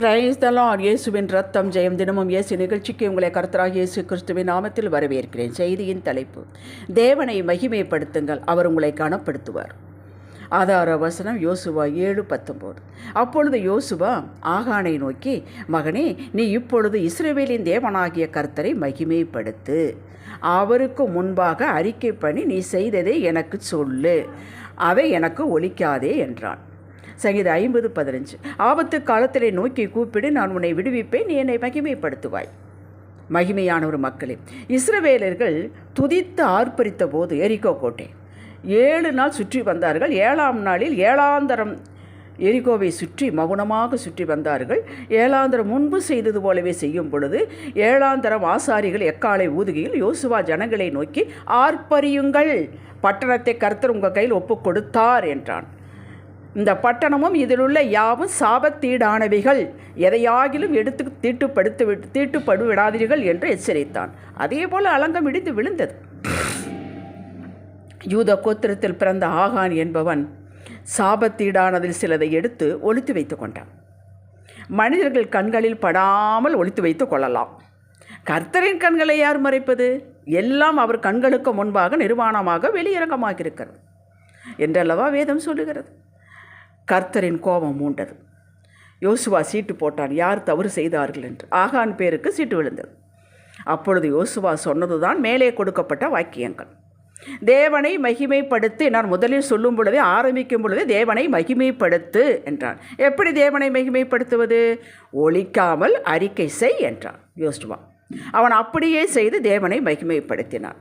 Price தலான் இயேசுவின் ரத்தம் ஜெயம் தினமும் இயேசு நிகழ்ச்சிக்கு உங்களை கருத்தராக இயேசு கிறிஸ்துவின் நாமத்தில் வரவேற்கிறேன். செய்தியின் தலைப்பு தேவனை மகிமைப்படுத்துங்கள் அவர் உங்களை கனப்படுத்துவார். ஆதார வசனம் யோசுவா ஏழு பத்தொம்போது அப்பொழுது யோசுவா ஆகானை நோக்கி மகனே நீ இப்பொழுது இஸ்ரேவேலின் தேவனாகிய கர்த்தரை மகிமைப்படுத்து. அவருக்கு முன்பாக அறிக்கை பண்ணி நீ செய்ததை எனக்கு சொல்லு. அதை எனக்கு ஒழிக்காதே என்றான். சங்கீதம் ஐம்பது பதினஞ்சு. ஆபத்து காலத்திலே நோக்கி கூப்பிடு நான் உன்னை விடுவிப்பேன் நீ என்னை மகிமைப்படுத்துவாய். மகிமையான ஒரு மக்களே இஸ்ரவேலர்கள் துதித்து ஆர்ப்பரித்த போது எரிகோ கோட்டை. ஏழு நாள் சுற்றி வந்தார்கள். ஏழாம் நாளில் ஏழாந்தரம் எரிகோவை சுற்றி மௌனமாக சுற்றி வந்தார்கள். ஏழாந்தரம் முன்பு செய்தது போலவே செய்யும் பொழுது ஏழாந்தரம் ஆசாரிகள் எக்காலை ஊதுகையில் யோசுவா ஜனங்களை நோக்கி ஆர்ப்பரியுங்கள் பட்டணத்தை கர்த்தர் உங்கள் கையில் ஒப்பு கொடுத்தார் என்றான். இந்த பட்டணமும் இதிலுள்ள யாவும் சாபத்தீடானவைகள். எதையாகிலும் எடுத்து தீட்டுப்படுத்து விட்டு தீட்டுப்படு விடாதீர்கள் என்று எச்சரித்தான். அதே போல் அலங்கம் இடிந்து விழுந்தது. யூத கோத்திரத்தில் பிறந்த ஆகான் என்பவன் சாபத்தீடானதில் சிலதை எடுத்து ஒழித்து வைத்து கொண்டான். மனிதர்கள் கண்களில் படாமல் ஒழித்து வைத்து கொள்ளலாம். கர்த்தரின் கண்களை யார் மறைப்பது? எல்லாம் அவர் கண்களுக்கு முன்பாக நிர்வாணமாக வெளியரங்கமாக இருக்கிறது என்றல்லவா வேதம் சொல்லுகிறது? கர்த்தரின் கோபம் மூண்டது. யோசுவா சீட்டு போட்டான். யார் தவறு செய்தார்கள் என்று. ஆகான் பேருக்கு சீட்டு விழுந்தது. அப்பொழுது யோசுவா சொன்னதுதான் மேலே கொடுக்கப்பட்ட வாக்கியங்கள். தேவனை மகிமைப்படுத்தி நான் முதலில் சொல்லும் பொழுதே ஆரம்பிக்கும் பொழுதே தேவனை மகிமைப்படுத்து என்றான். எப்படி தேவனை மகிமைப்படுத்துவது? ஒழிக்காமல் அறிக்கை செய் என்றான் யோசுவா. அவன் அப்படியே செய்து தேவனை மகிமைப்படுத்தினான்.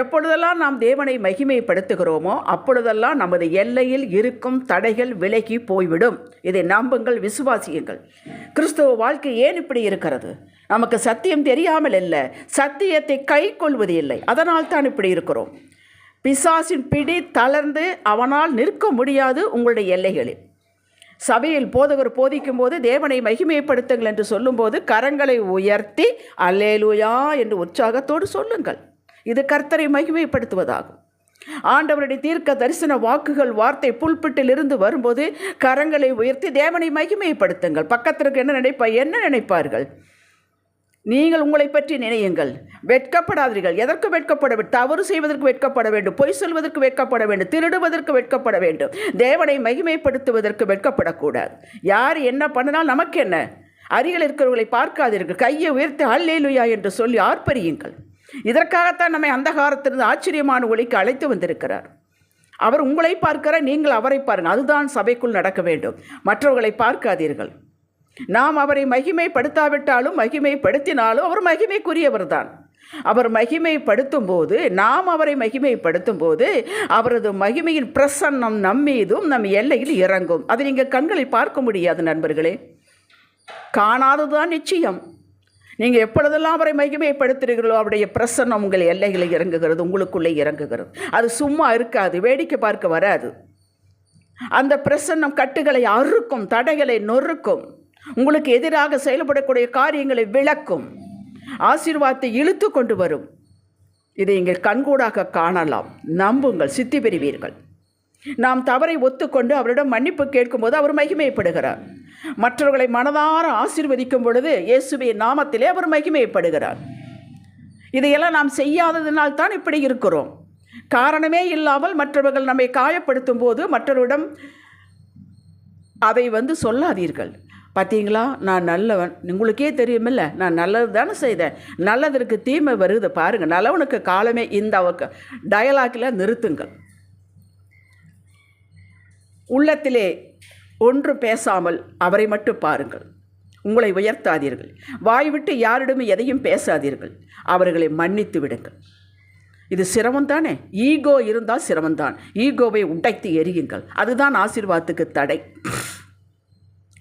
எப்பொழுதெல்லாம் நாம் தேவனை மகிமைப்படுத்துகிறோமோ அப்பொழுதெல்லாம் நமது எல்லையில் இருக்கும் தடைகள் விலகி போய்விடும். இதை நம்புங்கள் விசுவாசியுங்கள். கிறிஸ்துவ வாழ்க்கை ஏன் இப்படி இருக்கிறது? நமக்கு சத்தியம் தெரியாமல் இல்லை. சத்தியத்தை கை கொள்வது இல்லை. அதனால் தான் இப்படி இருக்கிறோம். பிசாசின் பிடி தளர்ந்து அவனால் நிற்க முடியாது உங்களுடைய எல்லைகளில். சபையில் போதகர் போதிக்கும் போது தேவனை மகிமைப்படுத்துங்கள் என்று சொல்லும்போது கரங்களை உயர்த்தி அல்லேலுயா என்று உற்சாகத்தோடு சொல்லுங்கள். இது கர்த்தரை மகிமைப்படுத்துவதாகும். ஆண்டவருடைய தீர்க்க தரிசன வாக்குகள் வார்த்தை புல்பிட்டில் இருந்து வரும்போது கரங்களை உயர்த்தி தேவனை மகிமைப்படுத்துங்கள். பக்கத்திற்கு என்ன நினைப்பா என்ன நினைப்பார்கள்? நீங்கள் உங்களை பற்றி நினையுங்கள். வெட்கப்படாதீர்கள். எதற்கு வெட்கப்பட வேண்டும்? தவறு செய்வதற்கு வெட்கப்பட வேண்டும். பொய் சொல்வதற்கு வெட்கப்பட வேண்டும். திருடுவதற்கு வெட்கப்பட வேண்டும். தேவனை மகிமைப்படுத்துவதற்கு வெட்கப்படக்கூடாது. யார் என்ன பண்ணினால் நமக்கு என்ன அருகில் இருக்கிறவர்களை பார்க்காதீர்கள். கையை உயர்த்தி அல்லேலுயா என்று சொல்லி ஆர்ப்பரியுங்கள். இதற்காகத்தான் நம்மை அந்தகாரத்திலிருந்து ஆச்சரியமான ஒளிக்கு அழைத்து வந்திருக்கிறார். அவர் உங்களை பார்க்கிறார் நீங்கள் அவரை பாருங்கள். அதுதான் சபைக்குள் நடக்க வேண்டும். மற்றவர்களை பார்க்காதீர்கள். நாம் அவரை மகிமைப்படுத்தாவிட்டாலும் மகிமைப்படுத்தினாலும் அவர் மகிமைக்குரியவர் தான் அவர் மகிமைப்படுத்தும் போது நாம் அவரை மகிமைப்படுத்தும் போது அவரது மகிமையின் பிரசன்னம் நம்மீதும் நம் எல்லையில் இறங்கும். அதை நீங்கள் கண்களில் பார்க்க முடியாது நண்பர்களே. காணாததுதான் நிச்சயம். நீங்கள் எப்பொழுதெல்லாம் அவரை மகிமைப்படுத்துகிறீர்களோ அவருடைய பிரசன்னம் உங்கள் எல்லைகளை இறங்குகிறது உங்களுக்குள்ளே இறங்குகிறது. அது சும்மா இருக்காது வேடிக்கை பார்க்க வராது. அந்த பிரசன்னம் கட்டுகளை அறுக்கும் தடைகளை நொறுக்கும். உங்களுக்கு எதிராக செயல்படக்கூடிய காரியங்களை விளக்கும். ஆசீர்வாதத்தை இழுத்து கொண்டு வரும். இதை இங்கே கண்கூடாக காணலாம். நம்புங்கள் சித்தி பெறுவீர்கள். நாம் தவறை ஒத்துக்கொண்டு அவரிடம் மன்னிப்பு கேட்கும்போது அவர் மகிமைப்படுகிறார். மற்றவர்களை மனதார ஆசீர்வதிக்கும் பொழுது இயேசுவின் நாமத்திலே அவர் மகிமைப்படுகிறார். இதையெல்லாம் நாம் செய்யாததினால் தான் இப்படி இருக்கிறோம். காரணமே இல்லாமல் மற்றவர்கள் நம்மை காயப்படுத்தும் போது மற்றவரிடம் அதை வந்து சொல்லாதீர்கள். பார்த்தீங்களா நான் நல்லவன். உங்களுக்கே தெரியுமில்ல. நான் நல்லது தானே செய்தேன். நல்லதற்கு தீமை வருது பாருங்கள் நல்லவனுக்கு காலமே இந்த டயலாக்கில் நிறுத்துங்கள். உள்ளத்திலே ஒன்று பேசாமல் அவரை மட்டும் பாருங்கள். உங்களை உயர்த்தாதீர்கள். வாய்விட்டு யாரிடமும் எதையும் பேசாதீர்கள். அவர்களை மன்னித்து விடுங்கள். இது சிரமம் தானே? ஈகோ இருந்தால் சிரமம்தான். ஈகோவை உடைத்து எரியுங்கள் அதுதான் ஆசீர்வாதத்துக்கு தடை.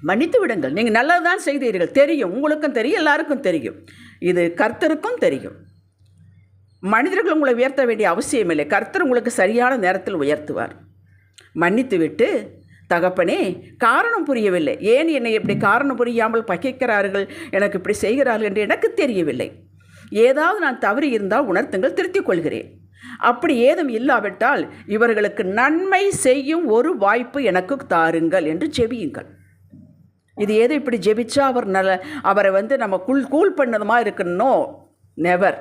மன்னித்து விடுங்கள். நீங்கள் நல்லது தான் செய்தீர்கள். தெரியும். உங்களுக்கும் தெரியும். எல்லாருக்கும் தெரியும். இது கர்த்தருக்கும் தெரியும். மனிதர்கள் உங்களை உயர்த்த வேண்டிய அவசியம் இல்லை கர்த்தர் உங்களுக்கு சரியான நேரத்தில் உயர்த்துவார். மன்னித்துவிட்டு தகப்பனே காரணம் புரியவில்லை. ஏன் என்னை இப்படி காரணம் புரியாமல் பகைக்கிறார்கள்? எனக்கு இப்படி செய்கிறார்கள் என்று எனக்கு தெரியவில்லை. ஏதாவது நான் தவறி இருந்தால் உணர்த்துங்கள் திருத்திக் கொள்கிறேன். அப்படி ஏதும் இல்லாவிட்டால் இவர்களுக்கு நன்மை செய்யும் ஒரு வாய்ப்பு எனக்கு தாருங்கள் என்று ஜெபியுங்கள். இது ஏதோ இப்படி ஜெபிச்சா அவர் நல்ல அவரை வந்து நம்ம குள் கூல் பண்ணதுமா இருக்கணும் நெவர்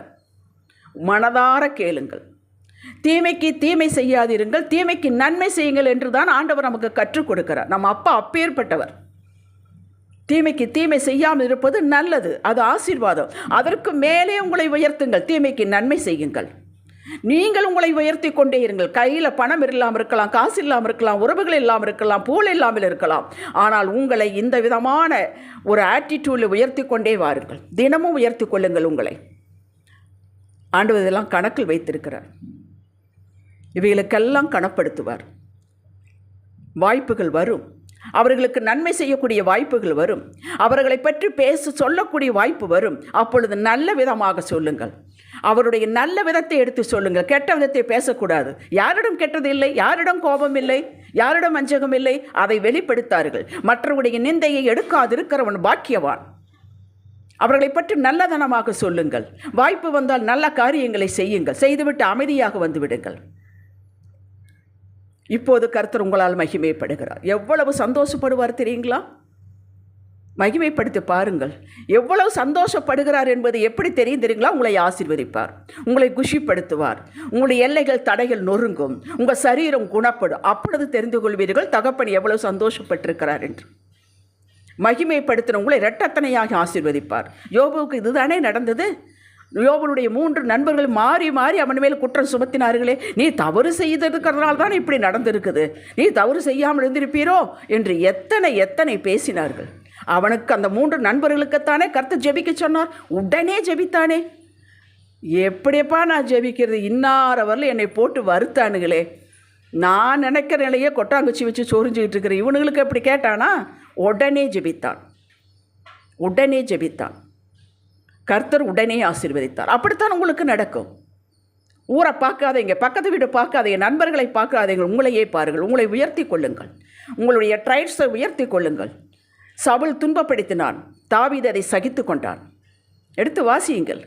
மனதார கேளுங்கள். தீமைக்கு தீமை செய்யாதிருங்கள் தீமைக்கு நன்மை செய்யுங்கள் என்று தான் ஆண்டவர் நமக்கு கற்றுக் கொடுக்கிறார். நம்ம அப்பா அப்பேற்பட்டவர். தீமைக்கு தீமை செய்யாமல் இருப்பது நல்லது அது ஆசீர்வாதம். அதற்கு மேலே உங்களை உயர்த்துங்கள் தீமைக்கு நன்மை செய்யுங்கள். நீங்கள் உங்களை உயர்த்தி கொண்டே இருங்கள். கையில் பணம் இல்லாமல் இருக்கலாம் காசு இல்லாமல் இருக்கலாம் உறவுகள் இல்லாமல் இருக்கலாம் பூல் இல்லாமல் இருக்கலாம். ஆனால் உங்களை இந்த விதமான ஒரு ஆட்டிடியூடில் உயர்த்தி கொண்டே வாருங்கள். தினமும் உயர்த்தி கொள்ளுங்கள் உங்களை. ஆண்டு இதெல்லாம் கணக்கில் வைத்திருக்கிறார். இவைகளுக்கெல்லாம் கணப்படுத்துவார் வாய்ப்புகள் வரும். அவர்களுக்கு நன்மை செய்யக்கூடிய வாய்ப்புகள் வரும். அவர்களை பற்றி பேச சொல்லக்கூடிய வாய்ப்பு வரும். அப்பொழுது நல்ல விதமாக சொல்லுங்கள். அவருடைய நல்ல விதத்தை எடுத்து சொல்லுங்கள். கெட்ட விதத்தை பேசக்கூடாது. யாரிடம் கெட்டது இல்லை யாரிடம் கோபம் இல்லை யாரிடம் அஞ்சகம் இல்லை அதை வெளிப்படுத்தார்கள். மற்றவருடைய நிந்தையை எடுக்காதிருக்கிறவன் பாக்கியவான். அவர்களை பற்றி நல்லதனமாக சொல்லுங்கள். வாய்ப்பு வந்தால் நல்ல காரியங்களை செய்யுங்கள். செய்துவிட்டு அமைதியாக வந்துவிடுங்கள் இப்போது கர்த்தர் உங்களால் மகிமைப்படுகிறார். எவ்வளவு சந்தோஷப்படுவார் தெரியுங்களா? மகிமைப்படுத்தி பாருங்கள். எவ்வளவு சந்தோஷப்படுகிறார் என்பது எப்படி தெரியும் தெரியுங்களா? உங்களை ஆசீர்வதிப்பார். உங்களை குஷிப்படுத்துவார். உங்களுடைய எல்லைகள் தடைகள் நொறுங்கும். உங்கள் சரீரம் குணப்படும். அப்பொழுது தெரிந்து கொள்வீர்கள் தகப்பன் எவ்வளவு சந்தோஷப்பட்டிருக்கிறார் என்று. மகிமைப்படுத்தின உங்களை இரட்டத்தனையாக ஆசீர்வதிப்பார். யோபுவுக்கு இதுதானே நடந்தது? யோபனுடைய மூன்று நண்பர்கள் மாறி மாறி அவன் மேல் குற்றம் சுமத்தினார்களே. நீ தவறு செய்ததுக்கிறதுனால தான் இப்படி நடந்திருக்குது. நீ தவறு செய்யாமல் இருந்திருப்பீரோ என்று எத்தனை எத்தனை பேசினார்கள். அவனுக்கு அந்த மூன்று நண்பர்களுக்குத்தானே கருத்து ஜெபிக்க சொன்னார். உடனே ஜெபித்தானே. எப்படியப்பா நான் ஜெபிக்கிறது? இன்னார வரல என்னை போட்டு வருத்தானுங்களே நான் நினைக்கிற நிலையே கொட்டாங்குச்சி வச்சு சொரிஞ்சுக்கிட்டு இருக்கிறேன் இவனுங்களுக்கு எப்படி கேட்டானா? உடனே ஜெபித்தான். உடனே ஜெபித்தான். கர்த்தர் உடனே ஆசீர்வதித்தார். அப்படித்தான் உங்களுக்கு நடக்கும். ஊரை பார்க்காதீங்க பக்கத்து வீடு பார்க்காதீங்க நண்பர்களை பார்க்காதீங்க உங்களையே பாருங்கள் உங்களை உயர்த்தி கொள்ளுங்கள். உங்களுடைய ட்ரைட்ஸை உயர்த்தி கொள்ளுங்கள். சவுல் துன்பப்படுத்தினான் தாவீது அதை சகித்து கொண்டான். எடுத்து வாசியுங்கள்.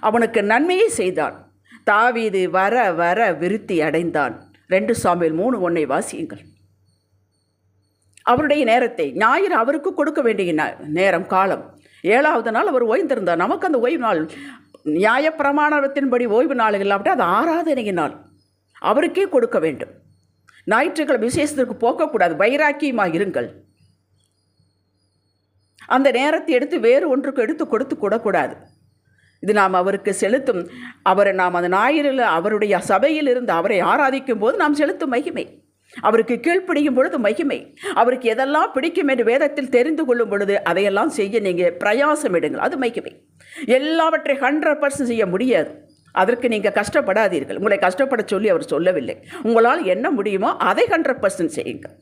அவனுக்கு நன்மையை செய்தான். தாவீது வர வர விருத்தி அடைந்தான். ரெண்டு சாமியில் மூணு ஒன்றை வாசியுங்கள். அவருடைய நேரத்தை ஞாயிறு அவருக்கு கொடுக்க வேண்டிய நேரம் காலம். ஏழாவது நாள் அவர் ஓய்ந்திருந்தார். நமக்கு அந்த ஓய்வு நாள் நியாயப்பிரமாணத்தின்படி ஓய்வு நாள் இல்லாவிட்டு அது ஆராதனை நாள் அவருக்கே கொடுக்க வேண்டும். ஞாயிற்றுக்கிழமை விசேஷத்திற்கு போகக்கூடாது வைராக்கியமாக இருங்கள். அந்த நேரத்தை எடுத்து வேறு ஒன்றுக்கு எடுத்து கொடுத்து கூடக்கூடாது. இது நாம் அவருக்கு செலுத்தும் அவரை நாம் அந்த ஞாயிறில் அவருடைய சபையில் இருந்து அவரை ஆராதிக்கும் போது நாம் செலுத்தும் மகிமை. அவருக்கு கீழ்ப்பிடிக்கும் பொழுது மகிமை. அவருக்கு எதெல்லாம் பிடிக்கும் என்று வேதத்தில் தெரிந்து கொள்ளும் பொழுது அதையெல்லாம் செய்ய நீங்கள் பிரயாசம் எடுங்கள். அது மகிமை. எல்லாவற்றை ஹண்ட்ரட் பர்சன்ட் செய்ய முடியாது. அதற்கு நீங்கள் கஷ்டப்படாதீர்கள். உங்களை கஷ்டப்பட சொல்லி அவர் சொல்லவில்லை. உங்களால் என்ன முடியுமோ அதை ஹண்ட்ரட் பர்சன்ட் செய்யுங்கள்.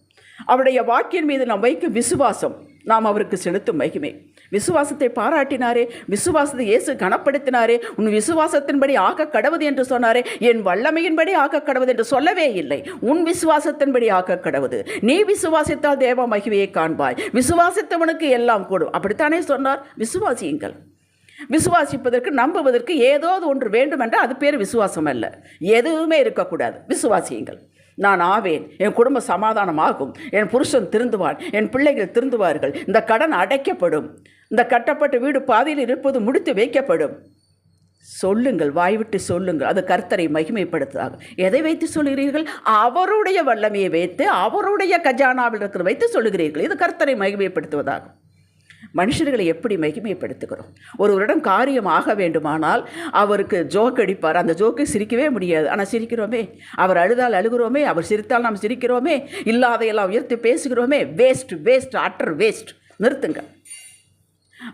அவருடைய வாக்கின் மீது நாம் வைக்கும் விசுவாசம் நாம் அவருக்கு செலுத்தும் மகிமை. விசுவாசத்தை பாராட்டினாரே விசுவாசத்தை இயேசு கனப்படுத்தினாரே உன் விசுவாசத்தின்படி ஆக்க கடவுது என்று சொன்னாரே என் வல்லமையின்படி ஆக்க கடவுது என்று சொல்லவே இல்லை. உன் விசுவாசத்தின்படி ஆக்க கடவுது. நீ விசுவாசித்தால் தேவ மகிமையை காண்பாய். விசுவாசித்தவனுக்கு எல்லாம் கூடும். அப்படித்தானே சொன்னார்? விசுவாசியுங்கள். விசுவாசிப்பதற்கு நம்புவதற்கு ஏதோ ஒன்று வேண்டுமென்றால் அது பேர் விசுவாசம் அல்ல. எதுவுமே இருக்கக்கூடாது. விசுவாசியுங்கள். நான் ஆவேன் என் குடும்ப சமாதானம் ஆகும் என் புருஷன் திருந்துவான் என் பிள்ளைகள் திருந்துவார்கள். இந்த கடன் அடைக்கப்படும். இந்த கட்டப்பட்ட வீடு பாதியில் இருப்பது முடித்து வைக்கப்படும். சொல்லுங்கள் வாய்விட்டு சொல்லுங்கள். அது கர்த்தரை மகிமைப்படுத்துதாக எதை வைத்து சொல்கிறீர்கள்? அவருடைய வல்லமையை வைத்து அவருடைய கஜானாவில் இருக்கிற வைத்து சொல்லுகிறீர்கள். இது கர்த்தரை மகிமைப்படுத்துவதாகும் மனுஷர்களை எப்படி மகிமைப்படுத்துகிறோம்? ஒருவரிடம் காரியம் ஆக வேண்டுமானால் அவருக்கு ஜோக் அடிப்பார். அந்த ஜோக்கை சிரிக்கவே முடியாது. ஆனால் சிரிக்கிறோமே. அவர் அழுதால் அழுகிறோமே. அவர் சிரித்தால் நாம் சிரிக்கிறோமே. இல்லாதையெல்லாம் உயர்த்தி பேசுகிறோமே. வேஸ்ட் வேஸ்ட் அட்டர் வேஸ்ட் நிறுத்துங்க.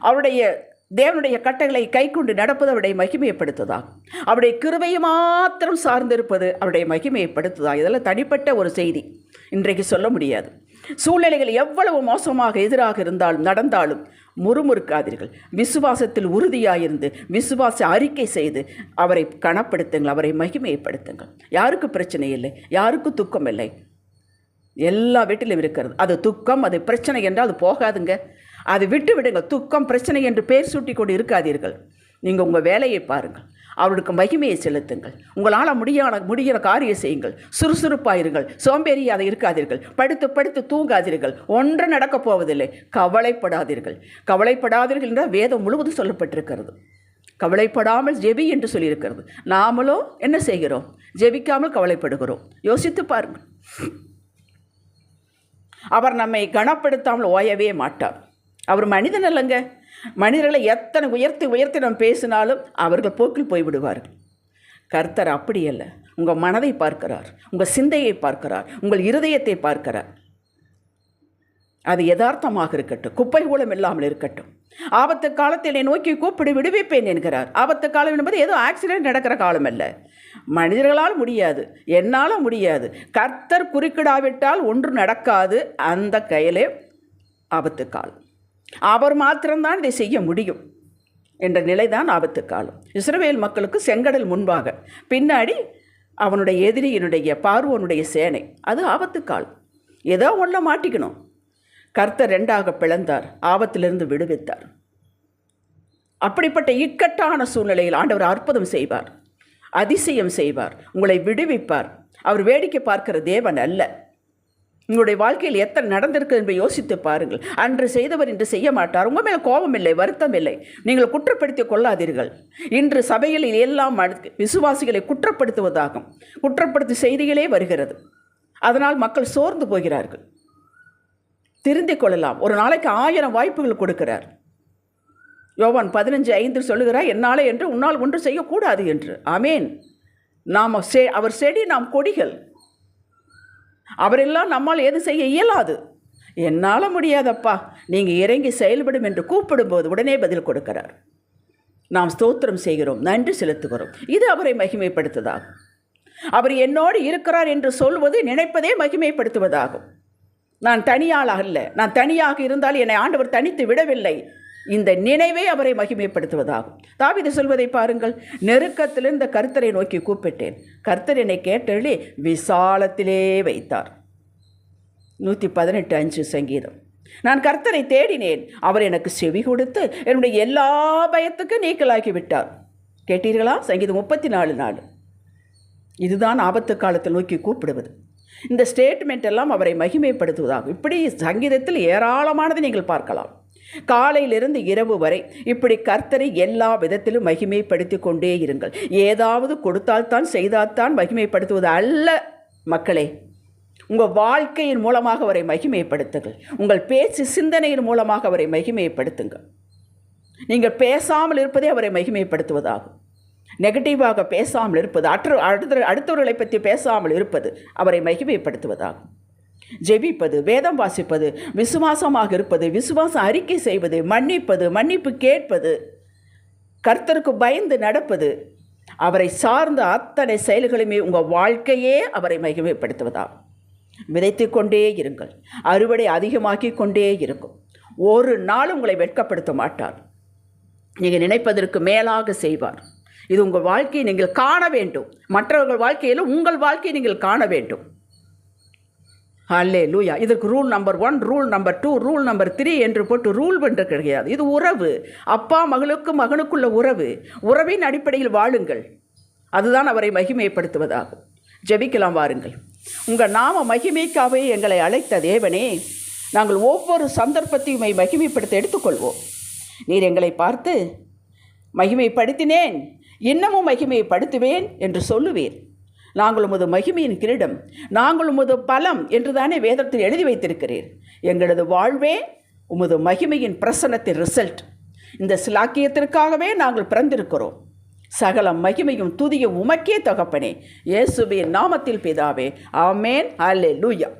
அவருடைய தேவனுடைய கட்டங்களை கை கொண்டு நடப்பது அவருடைய மகிமையைப்படுத்துதா அவருடைய கிருபையை மாத்திரம் சார்ந்திருப்பது அவருடைய மகிமையப்படுத்துதா இதெல்லாம் தனிப்பட்ட ஒரு செய்தி. இன்றைக்கு சொல்ல முடியாது. சூழ்நிலைகள் எவ்வளவு மோசமாக எதிராக இருந்தாலும் நடந்தாலும் முறுமுறுக்காதீர்கள். விசுவாசத்தில் உறுதியாயிருந்து விசுவாச அறிக்கை செய்து அவரை கனப்படுத்துங்கள் அவரை மகிமைப்படுத்துங்கள். யாருக்கு பிரச்சனை இல்லை யாருக்கும் துக்கம் இல்லை. எல்லா வீட்டிலும் இருக்கிறது. அது துக்கம் அது பிரச்சனை என்றால் அது போகாதுங்க. அது விட்டு விடுங்க துக்கம் பிரச்சனை என்று பேர் சூட்டி கொண்டு இருக்காதீர்கள். நீங்கள் உங்கள் வேலையை பாருங்கள். அவருக்கு மகிமையை செலுத்துங்கள். உங்களால் முடியான முடிகிற காரியம் செய்யுங்கள். சுறுசுறுப்பாயிருங்கள். சோம்பேறியாக இருக்காதீர்கள். படுத்து படுத்து தூங்காதீர்கள். ஒன்றும் நடக்கப் போவதில்லை. கவலைப்படாதீர்கள். கவலைப்படாதீர்கள் என்றால் வேதம் முழுவதும் சொல்லப்பட்டிருக்கிறது. கவலைப்படாமல் ஜெபி என்று சொல்லியிருக்கிறது. நாமளோ என்ன செய்கிறோம்? ஜெபிக்காமல் கவலைப்படுகிறோம். யோசித்து பாருங்கள். அவர் நம்மை கனப்படுத்தாமல் ஓயவே மாட்டார். அவர் மனிதன் அல்லங்க. மனிதர்களை எத்தனை உயர்த்தி உயர்த்தி நாம் பேசினாலும் அவர்கள் போக்கில் போய்விடுவார்கள். கர்த்தர் அப்படி அல்ல. உங்கள் மனதை பார்க்கிறார். உங்கள் சிந்தையை பார்க்கிறார். உங்கள் இருதயத்தை பார்க்கிறார். அது யதார்த்தமாக இருக்கட்டும். குப்பை கூலம் இல்லாமல் இருக்கட்டும். ஆபத்து காலத்தில் என்னை நோக்கி கூப்பிடு விடுவிப்பேன் என்கிறார். ஆபத்து காலம் என்பது ஏதோ ஆக்சிடென்ட் நடக்கிற காலம் அல்ல. மனிதர்களால் முடியாது. என்னால் முடியாது. கர்த்தர் குறுக்கிடாவிட்டால் ஒன்று நடக்காது. அந்த கையிலே ஆபத்து காலம். அவர் மாத்திரம்தான் இதை செய்ய முடியும் என்ற நிலைதான் ஆபத்து காலம். இஸ்ரவேல் மக்களுக்கு செங்கடல் முன்பாக பின்னாடி அவனுடைய எதிரியினுடைய பார்வனுடைய சேனை. அது ஆபத்து காலம். ஏதோ ஒன்றை மாட்டிக்கணும். கர்த்தர் ரெண்டாக பிளந்தார் ஆபத்திலிருந்து விடுவித்தார். அப்படிப்பட்ட இக்கட்டான சூழ்நிலையில் ஆண்டவர் அற்புதம் செய்வார் அதிசயம் செய்வார் உங்களை விடுவிப்பார். அவர் வேடிக்கை பார்க்கிற தேவன் அல்ல. உங்களுடைய வாழ்க்கையில் எத்தனை நடந்திருக்கு என்று யோசித்து பாருங்கள். அன்று செய்தவர் இன்று செய்ய மாட்டார். உங்கள் மேலே கோபம் இல்லை வருத்தம் இல்லை நீங்கள் குற்றப்படுத்தி கொள்ளாதீர்கள். இன்று சபையில் எல்லாம் விசுவாசிகளை குற்றப்படுத்துவதாகும். குற்றப்படுத்தி செய்திகளே வருகிறது. அதனால் மக்கள் சோர்ந்து போகிறார்கள். திருந்திக் கொள்ளலாம். ஒரு நாளைக்கு ஆயிரம் வாய்ப்புகள் கொடுக்கிறார். யோவான் பதினஞ்சு ஐந்து சொல்லுகிறார் என்னாலே என்று உன்னால் ஒன்று செய்யக்கூடாது என்று. ஆமேன். நாம் செ அவர் செடி நாம் கொடிகள். அவரெல்லாம் நம்மால் எது செய்ய இயலாது. என்னால் முடியாதப்பா. நீங்கள் இறங்கி செயல்படும் என்று கூப்பிடும்போது உடனே பதில் கொடுக்கிறார். நாம் ஸ்தோத்திரம் செய்கிறோம். நன்றி செலுத்துகிறோம். இது அவரை மகிமைப்படுத்துவதாகும் அவர் என்னோடு இருக்கிறார் என்று சொல்வது நினைப்பதே மகிமைப்படுத்துவதாகும். நான் தனியாளாக அல்ல. நான் தனியாக இருந்தால் என்னை ஆண்டவர் தனித்து விடவில்லை. இந்த நினைவே அவரை மகிமைப்படுத்துவதாகும். தாவீது சொல்வதை பாருங்கள் நெருக்கத்திலிருந்த கர்த்தரை நோக்கி கூப்பிட்டேன். கர்த்தர் என்னை கேட்டெழி விசாலத்திலே வைத்தார். நூற்றி பதினெட்டு அஞ்சு சங்கீதம். நான் கர்த்தரை தேடினேன் அவர் எனக்கு செவி கொடுத்து என்னுடைய எல்லா பயத்துக்கும் நீக்கலாக்கி விட்டார் கேட்டீர்களா? சங்கீதம் முப்பத்தி நாலு. நாள் இதுதான் ஆபத்து காலத்தை நோக்கி கூப்பிடுவது. இந்த ஸ்டேட்மெண்ட் எல்லாம் அவரை மகிமைப்படுத்துவதாகும். இப்படி சங்கீதத்தில் ஏராளமானதை நீங்கள் பார்க்கலாம். காலையிலிருந்து இரவு வரை இப்படி கர்த்தரை எல்லா விதத்திலும் மகிமைப்படுத்தி கொண்டே இருங்கள். ஏதாவது கொடுத்தால்தான் செய்தால்தான் மகிமைப்படுத்துவது அல்ல மக்களே. உங்கள் வாழ்க்கையின் மூலமாக அவரை மகிமைப்படுத்துங்கள். உங்கள் பேச்சு சிந்தனையின் மூலமாக அவரை மகிமைப்படுத்துங்கள். நீங்கள் பேசாமல் இருப்பதே அவரை மகிமைப்படுத்துவதாகும். நெகட்டிவாக பேசாமல் இருப்பது அற்ற அடுத்த அடுத்தவர்களை பற்றி பேசாமல் இருப்பது அவரை மகிமைப்படுத்துவதாகும். ஜெபிப்பது வேதம் வாசிப்பது விசுவாசமாக இருப்பது விசுவாசம் அறிக்கை செய்வது மன்னிப்பது மன்னிப்பு கேட்பது கர்த்தருக்கு பயந்து நடப்பது அவரை சார்ந்த அத்தனை செயல்களுமே உங்கள் வாழ்க்கையே அவரை மகிமைப்படுத்துவதாகும். விதைத்து கொண்டே இருங்கள் அறுவடை அதிகமாக்கி கொண்டே இருக்கும். ஒரு நாள் உங்களை வெட்கப்படுத்த மாட்டார். நீங்கள் நினைப்பதற்கு மேலாக செய்வார். இது உங்கள் வாழ்க்கையை நீங்கள் காண வேண்டும். மற்றவர்கள் வாழ்க்கையில் உங்கள் வாழ்க்கையை நீங்கள் காண வேண்டும். அல்லே லூயா இதற்கு rule number one rule number two rule number three என்று போட்டு ரூல் என்று கிடையாது. இது உறவு. அப்பா மகளுக்கும் மகனுக்குள்ள உறவு. உறவின் அடிப்படையில் வாழுங்கள். அதுதான் அவரை மகிமைப்படுத்துவதாகும். ஜெபிக்கலாம் வாருங்கள். உங்கள் நாம மகிமைக்காகவே எங்களை அழைத்த தேவனே நாங்கள் ஒவ்வொரு சந்தர்ப்பத்தையும் மகிமைப்படுத்த எடுத்துக்கொள்வோம். நீர் எங்களை பார்த்து மகிமைப்படுத்தினேன் இன்னமும் மகிமைப்படுத்துவேன் என்று சொல்லுவேன் நாங்கள் உமது மகிமையின் கிரீடம் நாங்கள் உமது பலம் என்று தானே வேதத்தில் எழுதி வைத்திருக்கிறீர். எங்களது வாழ்வே உமது மகிமையின் பிரசன்னத்தின் ரிசல்ட் இந்த சிலாக்கியத்திற்காகவே நாங்கள் பிறந்திருக்கிறோம். சகல மகிமையும் துதியும் உமக்கே தகப்பனே. இயேசுவின் நாமத்தில் பிதாவே. ஆமேன். அல்லே லூயா